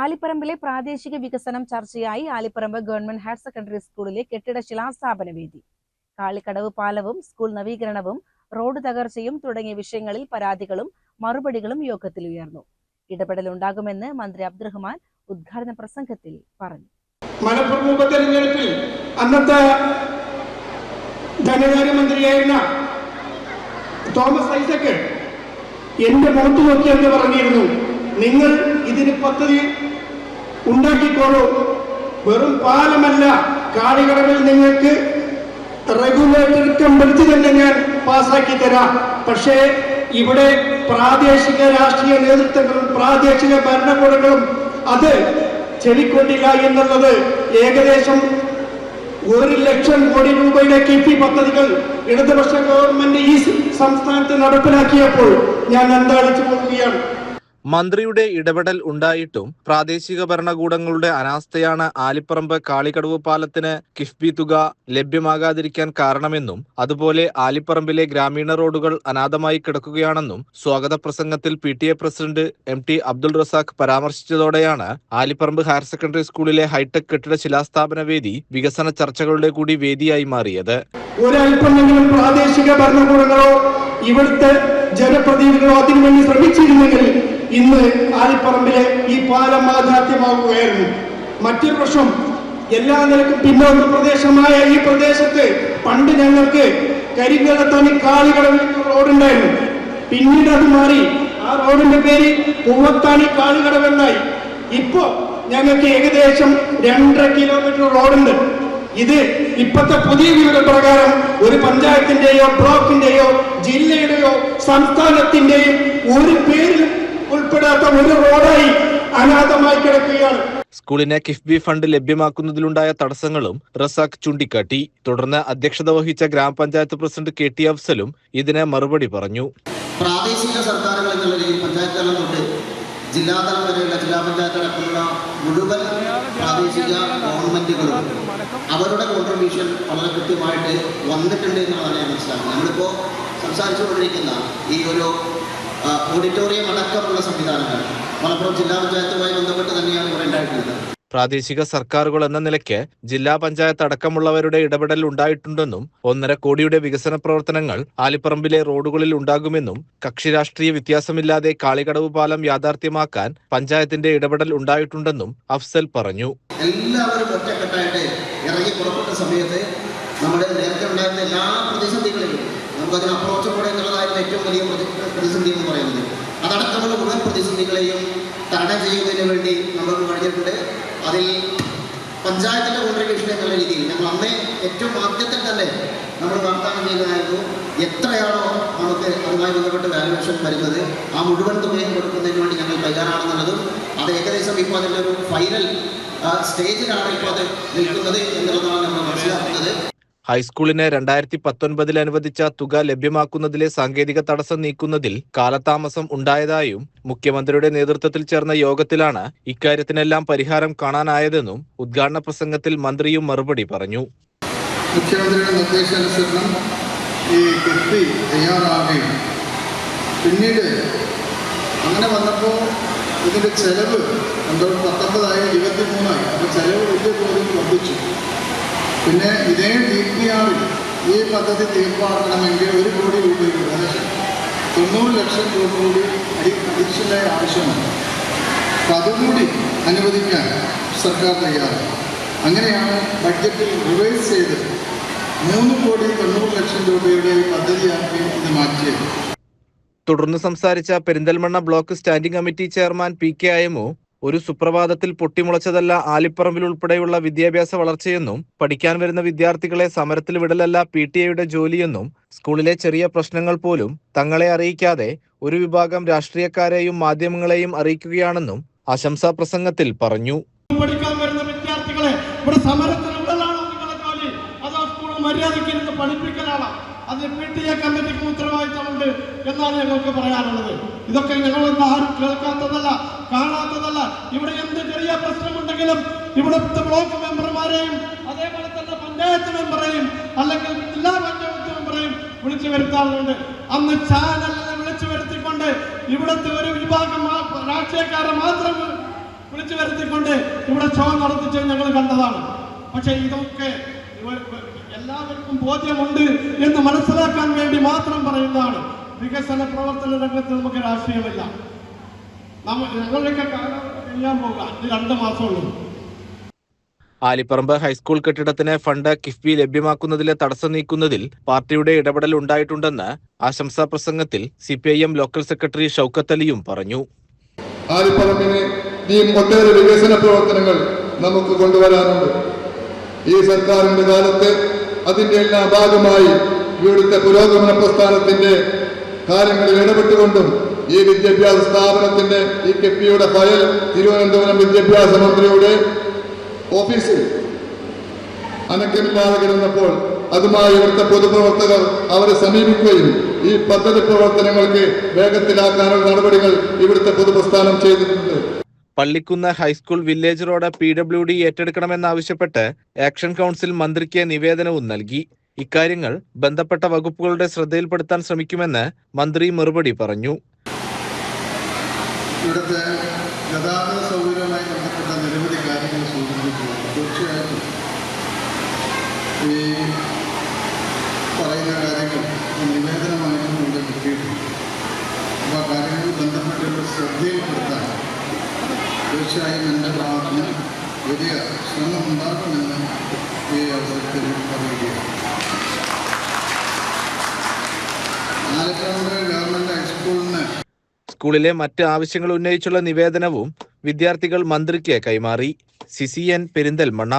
ആലിപ്പറമ്പിലെ പ്രാദേശിക വികസനം ചർച്ചയായി ആലിപ്പറമ്പ് ഗവൺമെന്റ് ഹയർ സെക്കൻഡറി സ്കൂളിലെ കെട്ടിട ശിലാസ്ഥാപന വേദി. കാളിക്കടവ് പാലവും സ്കൂൾ നവീകരണവും റോഡ് തകർച്ചയും തുടങ്ങിയ വിഷയങ്ങളിൽ പരാതികളും മറുപടികളും യോഗത്തിൽ ഉയർന്നു. ഇടപെടലുണ്ടാകുമെന്ന് മന്ത്രി അബ്ദുറഹ്മാൻ ഉദ്ഘാടന പ്രസംഗത്തിൽ പറഞ്ഞു. മലപ്പുറം ഉപതെരഞ്ഞെടുപ്പിൽ അന്നത്തെ ധനകാര്യമന്ത്രിയായിരുന്ന തോമസ് ഐസക്ക് എന്റെ മുഖത്ത് നോക്കിയെന്ന് പറഞ്ഞിരുന്നു. നിങ്ങൾ ഇതിന് പദ്ധതി ഉണ്ടാക്കിക്കോളൂ. വെറും പാലമല്ല കാളികടവിൽ നിങ്ങൾക്ക് റെഗുലേറ്റർ കമ്പടിച്ച് തന്നെ ഞാൻ പാസ്സാക്കി തരാം. പക്ഷേ ഇവിടെ പ്രാദേശിക രാഷ്ട്രീയ നേതൃത്വങ്ങളും പ്രാദേശിക ഭരണകൂടങ്ങളും അത് ചെവിക്കൊണ്ടില്ല എന്നുള്ളത് ഏകദേശം ഒരു ലക്ഷം കോടി രൂപയുടെ കിഫി പദ്ധതികൾ ഇടതുപക്ഷ ഗവൺമെന്റ് ഈ സംസ്ഥാനത്ത് നടപ്പിലാക്കിയപ്പോൾ ഞാൻ എന്താണ് പോവുകയാണ്. മന്ത്രിയുടെ ഇടപെടൽ ഉണ്ടായിട്ടും പ്രാദേശിക ഭരണകൂടങ്ങളുടെ അനാസ്ഥയാണ് ആലിപ്പറമ്പ് കാളിക്കടവ് പാലത്തിന് കിഫ്ബി തുക ലഭ്യമാകാതിരിക്കാൻ കാരണമെന്നും അതുപോലെ ആലിപ്പറമ്പിലെ ഗ്രാമീണ റോഡുകൾ അനാഥമായി കിടക്കുകയാണെന്നും സ്വാഗത പ്രസംഗത്തിൽ P T A president M T Abdul Razak പരാമർശിച്ചതോടെയാണ് Alipparamba higher secondary സ്കൂളിലെ ഹൈടെക് കെട്ടിട ശിലാസ്ഥാപന വേദി വികസന ചർച്ചകളുടെ കൂടി വേദിയായി മാറിയത്. പ്രാദേശിക ഭരണകൂടങ്ങളോ ഇവിടുത്തെ ജനപ്രതിനിധികളോ അതിനുവേണ്ടി ശ്രമിച്ചിരുന്നെങ്കിൽ ഇന്ന് ആലിപ്പറമ്പിലെ ഈ പാലം യാഥാർത്ഥ്യമാവുകയായിരുന്നു മറ്റൊരു പ്രശ്നം എല്ലാ നിലക്കും പിന്നോക്ക പ്രദേശമായ ഈ പ്രദേശത്ത് പണ്ട് ഞങ്ങൾക്ക് കരിങ്കടത്തണി കാളികടവിൽ റോഡുണ്ടായിരുന്നു. പിന്നീട് അത് മാറി. ആ റോഡിന്റെ പേര് പൂവത്താണി കാളികടവെന്നായി ഇപ്പോ ഞങ്ങൾക്ക് ഏകദേശം രണ്ടര കിലോമീറ്റർ റോഡുണ്ട്. ഇത് ഇപ്പോഴത്തെ പുതിയ വിവരപ്രകാരം ഒരു പഞ്ചായത്തിന്റെയോ ബ്ലോക്കിന്റെയോ ജില്ലയുടെയോ സംസ്ഥാനത്തിന്റെയും ഒരു പേരിൽ ഉൾപ്പെടാത്ത ഒരു റോഡായി അനാഥമായി കിടക്കുകയാണ്. സ്കൂളിനെ കിഫ്ബി ഫണ്ട് ലഭ്യമാക്കുന്നതിലുണ്ടായ തടസ്സങ്ങളും റസാഖ് ചൂണ്ടിക്കാട്ടി. തുടർന്ന് അധ്യക്ഷത വഹിച്ച ഗ്രാമപഞ്ചായത്ത് പ്രസിഡന്റ് കെ ടി അഫ്സലും ഇതിനെ മറുപടി പറഞ്ഞു. പ്രാദേശിക സർക്കാരുകൾ എന്നുള്ള രീതിയിൽ പഞ്ചായത്ത് തലം തൊട്ട് ജില്ലാതലം വരെയുള്ള ജില്ലാ പഞ്ചായത്ത് അടക്കമുള്ള മുഴുവൻ പ്രാദേശിക ഗവൺമെന്റുകളും അവരുടെ കോൺട്രിബ്യൂഷൻ വളരെ കൃത്യമായിട്ട് വന്നിട്ടുണ്ട് എന്നുള്ളതാണ് ഞാൻ മനസ്സിലാക്കുന്നത്. നമ്മളിപ്പോൾ സംസാരിച്ചുകൊണ്ടിരിക്കുന്ന ഈ ഒരു ഓഡിറ്റോറിയം അടക്കമുള്ള സംവിധാനങ്ങൾ. മലപ്പുറം ജില്ലാ പഞ്ചായത്തുമായി ബന്ധപ്പെട്ട് തന്നെയാണ് ഇവിടെ ഉണ്ടായിട്ടുള്ളത്. പ്രാദേശിക സർക്കാരുകൾ എന്ന നിലയ്ക്ക് ജില്ലാ പഞ്ചായത്ത് അടക്കമുള്ളവരുടെ ഇടപെടൽ ഉണ്ടായിട്ടുണ്ടെന്നും ഒന്നര കോടിയുടെ വികസന പ്രവർത്തനങ്ങൾ ആലിപ്പറമ്പിലെ റോഡുകളിൽ ഉണ്ടാകുമെന്നും കക്ഷി രാഷ്ട്രീയ വ്യത്യാസമില്ലാതെ കാളികടവ് പാലം യാഥാർത്ഥ്യമാക്കാൻ പഞ്ചായത്തിന്റെ ഇടപെടൽ ഉണ്ടായിട്ടുണ്ടെന്നും അഫ്സൽ പറഞ്ഞു. എല്ലാവരും ഒറ്റക്കെട്ടായിട്ട് ഇറങ്ങി പുറപ്പെട്ട സമയത്ത് നമ്മുടെ നേരത്തെ ഉണ്ടായിരുന്ന എല്ലാ പ്രതിസന്ധികളിലും നമുക്കതിന് ഏറ്റവും വലിയ പ്രതി- പ്രതിസന്ധി എന്ന് പറയുന്നത്. അതടക്കമുള്ള മുഴുവൻ പ്രതിസന്ധികളെയും തരണം ചെയ്യുന്നതിന് വേണ്ടി നമ്മൾ കഴിഞ്ഞിട്ടുണ്ട്. അതിൽ പഞ്ചായത്തിന്റെ കോൺട്രിബ്യൂഷൻ എന്നുള്ള രീതിയിൽ ഞങ്ങൾ അന്നേ ഏറ്റവും ആദ്യത്തിൽ തന്നെ നമ്മൾ വാഗ്ദാനം ചെയ്തതായിരുന്നു. എത്രയാണോ നമുക്ക് അതുമായി ബന്ധപ്പെട്ട് വാല്യുവേഷൻ വരുന്നത് ആ മുഴുവൻ തുകയും കൊടുക്കുന്നതിന് വേണ്ടി ഞങ്ങൾ തയ്യാറാണെന്നുള്ളതും അത് ഏകദേശം ഇപ്പോൾ അതിന്റെ ഒരു ഫൈനൽ സ്റ്റേജിലാണ് ഇപ്പോൾ അത് നിൽക്കുന്നത് എന്നുള്ളതാണ് നമ്മൾ മനസ്സിലാക്കുന്നത്. ഹൈസ്കൂളിന് രണ്ടായിരത്തി പത്തൊൻപതിൽ അനുവദിച്ച തുക ലഭ്യമാക്കുന്നതിലെ സാങ്കേതിക തടസ്സം നീക്കുന്നതിൽ കാലതാമസം ഉണ്ടായതായും മുഖ്യമന്ത്രിയുടെ നേതൃത്വത്തിൽ ചേർന്ന യോഗത്തിലാണ് ഇക്കാര്യത്തിനെല്ലാം പരിഹാരം കാണാനായതെന്നും ഉദ്ഘാടന പ്രസംഗത്തിൽ മന്ത്രിയും മറുപടി പറഞ്ഞു. മുഖ്യമന്ത്രിയുടെ ഈ പിന്നീട് അങ്ങനെ വന്നപ്പോൾ ഇതിന്റെ ചെലവ് എന്തോ പത്തൊമ്പതായി ഇരുപത്തി മൂന്നായി അപ്പോൾ ചെലവ് വലിയ തോതിൽ വർദ്ധിച്ചു. പിന്നെ ഇതേ ഡി പി ആറിൽ ഈ പദ്ധതി തീർപ്പാക്കണമെങ്കിൽ ഒരു കോടി രൂപ തൊണ്ണൂറ് ലക്ഷം രൂപ കൂടി അടി അഡീഷണലായി ആവശ്യമാണ്. അപ്പം അതുകൂടി അനുവദിക്കാൻ സർക്കാർ തയ്യാറാണ്. അങ്ങനെയാണ് ബഡ്ജറ്റിൽ റിവൈസ് ചെയ്ത് മൂന്ന് കോടി തൊണ്ണൂറ് ലക്ഷം രൂപയുടെ പദ്ധതിയാക്കി ഇത് മാറ്റിയത്. തുടർന്ന് സംസാരിച്ച Perinthalmanna block standing committee chairman P K Ayamu ഒരു സുപ്രഭാതത്തിൽ പൊട്ടിമുളച്ചതല്ല ആലിപ്പറമ്പിൽ ഉൾപ്പെടെയുള്ള വിദ്യാഭ്യാസ വളർച്ചയെന്നും പഠിക്കാൻ വരുന്ന വിദ്യാർത്ഥികളെ സമരത്തിൽ വിടലല്ല പി ടി എയുടെ ജോലിയെന്നും സ്കൂളിലെ ചെറിയ പ്രശ്നങ്ങൾ പോലും തങ്ങളെ അറിയിക്കാതെ ഒരു വിഭാഗം രാഷ്ട്രീയക്കാരെയും മാധ്യമങ്ങളെയും അറിയിക്കുകയാണെന്നും ആശംസാ പ്രസംഗത്തിൽ പറഞ്ഞു. പഠിക്കാൻ വരുന്ന വിദ്യാർത്ഥികളെ ഇവിടെ സമരത്തിന് പി കമ്മിറ്റിക്ക് ഉത്തരവാദിത്തമുണ്ട് എന്നാണ് ഞങ്ങൾക്ക് പറയാനുള്ളത്. ഇതൊക്കെ ഞങ്ങളൊന്നും ആരും കേൾക്കാത്തതല്ല കാണാത്തതല്ല. ഇവിടെ എന്ത് ചെറിയ പ്രശ്നമുണ്ടെങ്കിലും ഇവിടുത്തെ ബ്ലോക്ക് മെമ്പർമാരെയും അതേപോലെ തന്നെ പഞ്ചായത്ത് മെമ്പറെയും അല്ലെങ്കിൽ ജില്ലാ പഞ്ചായത്ത് മെമ്പറെയും വിളിച്ചു വരുത്താറുണ്ട്. അന്ന് ചാനലിനെ വിളിച്ചു വരുത്തിക്കൊണ്ട് ഇവിടുത്തെ ഒരു വിഭാഗം രാഷ്ട്രീയക്കാരെ മാത്രം വിളിച്ചു വരുത്തിക്കൊണ്ട് ഇവിടെ ഷോ നടത്തിച്ച് ഞങ്ങൾ കണ്ടതാണ്. പക്ഷെ ഇതൊക്കെ എല്ലാവർക്കും ബോധ്യമുണ്ട് എന്ന് മനസ്സിലാക്കാൻ വേണ്ടി മാത്രം പറയുന്നതാണ്. വികസന പ്രവർത്തന രംഗത്ത് നമുക്ക് രാഷ്ട്രീയമില്ല. നമ്മൾ ഞങ്ങളുടെയൊക്കെ കാലാവസ്ഥ കഴിയാൻ പോകാം. ഇത് രണ്ട് മാസമുള്ളൂ ആലിപ്പറമ്പ് ഹൈസ്കൂൾ കെട്ടിടത്തിന് ഫണ്ട് കിഫ്ബി ലഭ്യമാക്കുന്നതിലെ തടസ്സം നീക്കുന്നതിൽ പാർട്ടിയുടെ ഇടപെടൽ ഉണ്ടായിട്ടുണ്ടെന്ന് ആശംസാ പ്രസംഗത്തിൽ C P I M local secretary Shoukath അലിയും പറഞ്ഞു. ആലിപ്പറമ്പിന് ഇനിയും ഒട്ടേറെ വികസന പ്രവർത്തനങ്ങൾ നമുക്ക് കൊണ്ടുവരാനുണ്ട്. ഈ സർക്കാരിന്റെ കാലത്ത് അതിന്റെ എല്ലാ ഭാഗമായി ഇവിടുത്തെ പുരോഗമന പ്രസ്ഥാനത്തിന്റെ കാര്യങ്ങളിൽ ഇടപെട്ടുകൊണ്ടും ഈ വിദ്യാഭ്യാസ സ്ഥാപനത്തിന്റെ ഈ കെപ്പിയുടെ ഫയൽ തിരുവനന്തപുരം വിദ്യാഭ്യാസ മന്ത്രിയുടെ ഓഫീസിൽ അനക്കമില്ലാതെ കിടന്നപ്പോൾ അതുമായി ഇവിടുത്തെ പൊതുപ്രവർത്തകർ അവരെ സമീപിക്കുകയും ഈ പദ്ധതി പ്രവർത്തനങ്ങൾക്ക് വേഗത്തിലാക്കാനുള്ള നടപടികൾ ഇവിടുത്തെ പൊതുപ്രസ്ഥാനം ചെയ്തിട്ടുണ്ട്. Pallikkunnu high school village road P W D ഏറ്റെടുക്കണമെന്നാവശ്യപ്പെട്ട് action council മന്ത്രിക്ക് നിവേദനവും നൽകി. ഇക്കാര്യങ്ങൾ ബന്ധപ്പെട്ട വകുപ്പുകളുടെ ശ്രദ്ധയിൽപ്പെടുത്താൻ ശ്രമിക്കുമെന്ന് മന്ത്രി മറുപടി പറഞ്ഞു. ഗതാഗത തീർച്ചയായിട്ടും ഈ പറയുന്ന കാര്യങ്ങൾ നിവേദനമായിട്ടും ഇവിടെ കിട്ടിയിട്ടുണ്ട് അപ്പോൾ ആ കാര്യങ്ങൾ ബന്ധപ്പെട്ടുള്ള ശ്രദ്ധയിൽപ്പെടുത്താൻ തീർച്ചയായും എന്റെ പ്രാർത്ഥന വലിയ ശ്രമം ഉണ്ടാക്കുമെന്ന് ഈ അവസരത്തിൽ പറയുകയാണ് ഗവൺമെന്റ് സ്കൂളിലെ മറ്റ് ആവശ്യങ്ങൾ ഉന്നയിച്ചുള്ള നിവേദനവും വിദ്യാർത്ഥികൾ മന്ത്രിക്ക് കൈമാറി. സിസിഎൻ പെരിന്തൽമണ്ണ